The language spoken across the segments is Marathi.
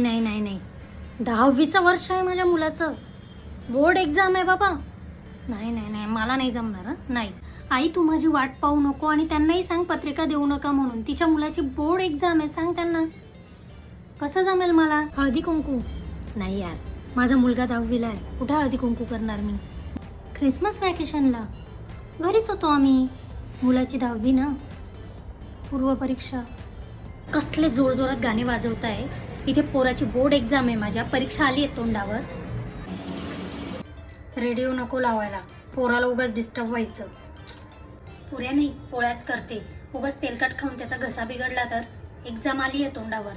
नाही नाही नाही नाही. दहावीचं वर्ष आहे माझ्या मुलाचं. बोर्ड एक्झाम आहे बाबा. नाही नाही नाही मला नाही जमणार हां. नाही. आई तू माझी वाट पाहू नको आणि त्यांनाही सांग पत्रिका देऊ नका म्हणून. तिच्या मुलाची बोर्ड एक्झाम आहे सांग त्यांना. कसं जमेल मला? हळदी कुंकू. नाही यार माझा मुलगा दहावीला आहे. कुठे हळदी कुंकू करणार मी? क्रिसमस वॅकेशनला घरीच होतो आम्ही. मुलाची दहावी ना. पूर्वपरीक्षा. कसले जोरजोरात गाणे वाजवत आहे इथे पोराची बोर्ड एक्झाम आहे माझ्या. परीक्षा आली आहे तोंडावर. रेडिओ नको लावायला. पोराला उगाच डिस्टर्ब व्हायचं. पुऱ्या नाही पोळ्याच करते. उगाच तेलकट खाऊन त्याचा घसा बिघडला तर. एक्झाम आली आहे तोंडावर.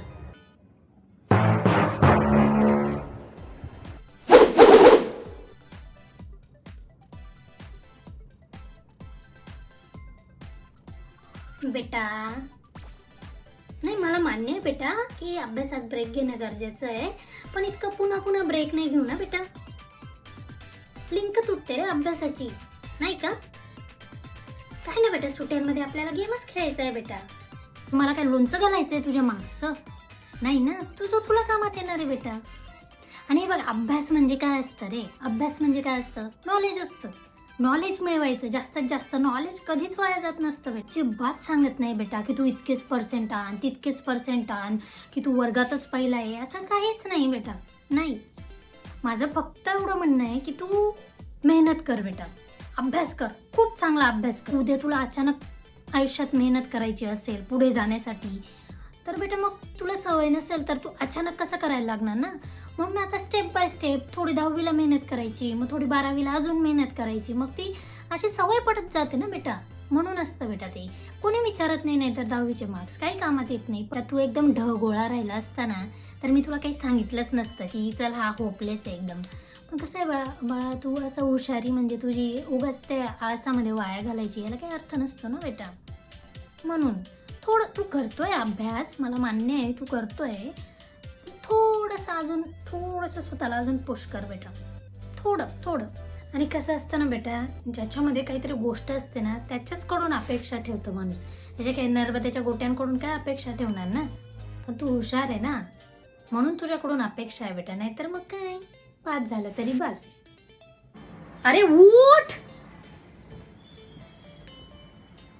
बेटा. मान्य आहे बेटा की अभ्यासात ब्रेक घेणं गरजेचं आहे. पण इतकं पुन्हा पुन्हा ब्रेक नाही घेऊ ना बेटा. लिंक तुटते रे अभ्यासाची नाही का? काय ना बेटा सुट्यांमध्ये आपल्याला गेमच खेळायचा आहे बेटा. मला काय लोणचं घालायचं आहे तुझ्या मागचं? नाही ना? तुझं तुला कामात येणार आहे बेटा. आणि हे बघ अभ्यास म्हणजे काय असतं रे? अभ्यास म्हणजे काय असतं? नॉलेज असतं. नॉलेज मिळवायचं. जास्तीत जास्त नॉलेज कधीच वाया जात नसतं बेटा बात सांगत नाही बेटा की तू इतकेच पर्सेंट आण तितकेच पर्सेंट आण की तू वर्गातच पहिला आहे असं काहीच नाही बेटा. नाही. माझं फक्त एवढं म्हणणं आहे की तू मेहनत कर बेटा. अभ्यास कर. खूप चांगला अभ्यास कर. उद्या तुला अचानक आयुष्यात मेहनत करायची असेल पुढे जाण्यासाठी तर बेटा मग तुला सवय नसेल तर तू अचानक कसं करायला लागणार ना? म्हणून आता स्टेप बाय स्टेप थोडी दहावीला मेहनत करायची मग थोडी बारावीला अजून मेहनत करायची मग ती अशी सवय पडत जाते ना बेटा? म्हणून असतं बेटा ते. कोणी विचारत नाही नाहीतर दहावीचे मार्क्स काही कामात येत नाही. पण तू एकदम ढ गोळा राहिला असताना तर मी तुला काही सांगितलंच नसतं की चल हा होपलेस आहे एकदम. पण कसं आहे बाळा बाळा तू असं हुशारी म्हणजे तुझी उगाच त्या आळसामध्ये वाया घालायची याला काही अर्थ नसतो ना बेटा? म्हणून. थोडं तू करतोय अभ्यास मला मान्य आहे तू करतोय. थोडंसं अजून थोडंसं स्वतःला अजून पुश कर बेटा. थोडं थोडं. आणि कसं असतं ना बेटा ज्याच्यामध्ये काहीतरी गोष्ट असते ना त्याच्याचकडून अपेक्षा ठेवतो माणूस. त्याच्या काही नर्मदेच्या गोट्यांकडून काय अपेक्षा ठेवणार ना? पण तू हुशार आहे ना? म्हणून तुझ्याकडून अपेक्षा आहे बेटा नाहीतर मग काय? पाच झालं तरी बस. अरे उठ!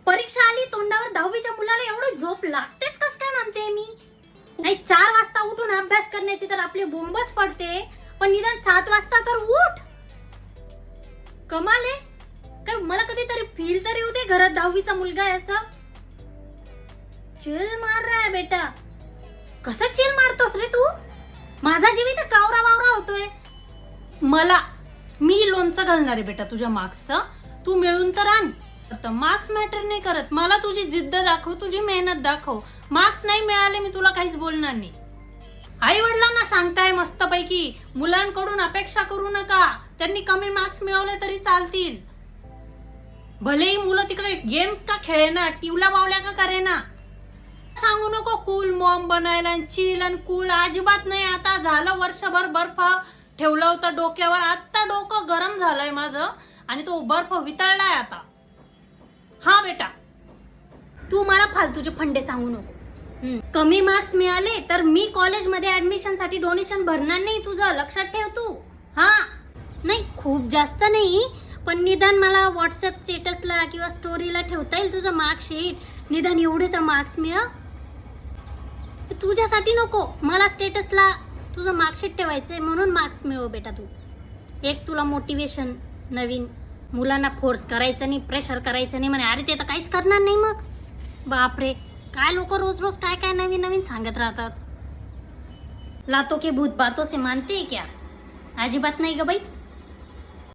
परीक्षा आली तोंडावर दहावीच्या मुलाला एवढं झोप लागतेच कस काय म्हणते मी? नाही चार वाजता उठून अभ्यास करण्याची तर आपली बोंबच पडते पण निदान सात वाजता तर उठ. कमाल आहे. काय मला कधीतरी फील तरी होते घरात दहावीचा मुलगा आहे असं. चिल मार रहा है बेटा. कसं चिल मारतोस रे तू? माझा जीव तर कावरा वावरा होतोय. मला मी लोणचं घालणार आहे बेटा तुझ्या मार्क्सचं तू मिळून तर आण. तर मार्क्स मॅटर नाही करत. मला तुझी जिद्द दाखव तुझी मेहनत दाखव. मार्क्स नाही मिळाले मी तुला काहीच बोलणार नाही. आई वडिलांना सांगताय मस्तपैकी मुलांकडून अपेक्षा करू नका. त्यांनी कमी मार्क्स मिळवले तरी चालतील. भलेही मुलं तिकडे गेम्स का खेळेना टिवला बावल्या का करेना. सांगू नको कूल मॉम बनायला चिल आणि कूल अजिबात नाही. आता झालं वर्षभर बर्फ ठेवलं होतं डोक्यावर. आता डोकं गरम झालंय माझं आणि तो बर्फ वितळलाय आता. हा बेटा. तू मला फालतूचे फंडे सांगू नको. कमी मार्क्स मिळाले तर मी कॉलेजमध्ये ऍडमिशनसाठी डोनेशन भरणार नाही तुझं. लक्षात ठेव तू. हा. नाही खूप जास्त नाही पण निदान मला व्हॉट्सअप स्टेटसला किंवा स्टोरीला ठेवता येईल तुझं मार्कशीट निदान एवढे तर मार्क्स मिळव तुझ्यासाठी नको. मला स्टेटसला तुझं मार्कशीट ठेवायचंय म्हणून मार्क्स मिळव बेटा तू. एक तुला मोटिवेशन नवीन. मुलांना फोर्स करायचं नाही प्रेशर करायचं नाही म्हणे अरे ते तर काहीच करणार नाही मग. बापरे. काय लोक रोज रोज काय काय नवीन नवीन सांगत राहतात? लातो के भूत बातों से मानते क्या? अजिबात नाही ग बाई.